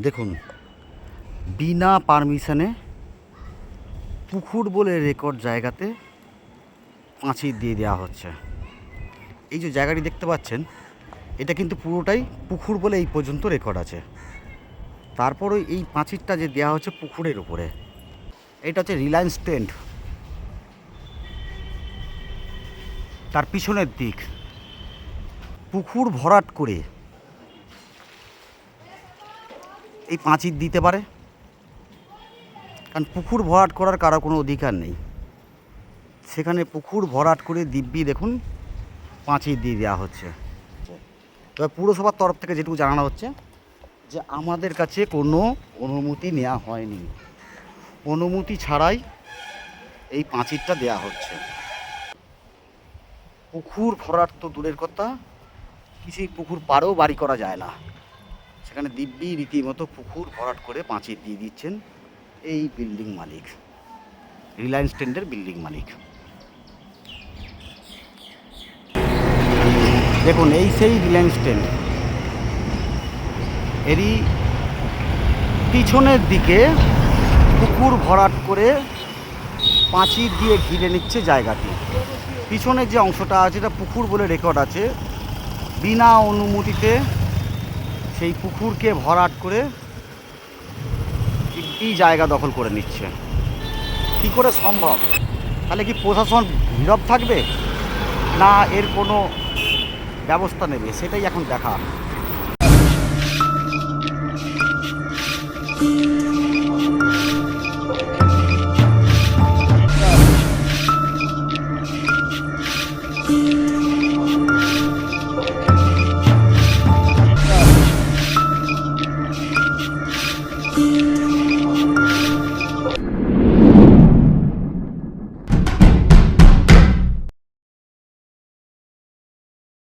দেখুন, বিনা পারমিশনে পুকুর বলে রেকর্ড জায়গাতে পাঁচিল দিয়ে দেওয়া হচ্ছে। এই যে জায়গাটি দেখতে পাচ্ছেন, এটা কিন্তু পুরোটাই পুকুর বলে এই পর্যন্ত রেকর্ড আছে। তারপরে এই পাঁচিরটা যে দেওয়া হচ্ছে পুকুরের উপরে, এটা হচ্ছে রিলায়েন্স টেন্ট। তার পিছনের দিক, পুকুর ভরাট করে এই পাঁচির দিতে পারে। কারণ পুকুর ভরাট করার কারও কোনো অধিকার নেই। সেখানে পুকুর ভরাট করে দিব্যি দেখুন পাঁচির দিয়ে দেওয়া হচ্ছে। তবে পুরসভার তরফ থেকে যেটুকু জানানো হচ্ছে, যে আমাদের কাছে কোনো অনুমতি নেওয়া হয়নি। অনুমতি ছাড়াই এই পাঁচিরটা দেয়া হচ্ছে। পুকুর ভরাট তো দূরের কথা, কিছুই পুকুর পাড়েও বাড়ি করা যায় না। সেখানে দিব্যি রীতিমতো পুকুর ভরাট করে পাঁচির দিয়ে দিচ্ছেন এই বিল্ডিং মালিক। রিলায়েন্স টেন্ডের বিল্ডিং মালিক। দেখুন, এই সেই রিলায়েন্স টেন্ট এরই পিছনের দিকে পুকুর ভরাট করে পাঁচির দিয়ে ঘিরে নিচ্ছে জায়গাটি। পিছনের যে অংশটা আছে, এটা পুকুর বলে রেকর্ড আছে। বিনা অনুমতিতে সেই পুকুরকে ভরাট করে দিব্যি জায়গা দখল করে নিচ্ছে। কী করে সম্ভব? তাহলে কি প্রশাসন নীরব থাকবে? না এর কোনো ব্যবস্থা নেবে? সেটাই এখন দেখা।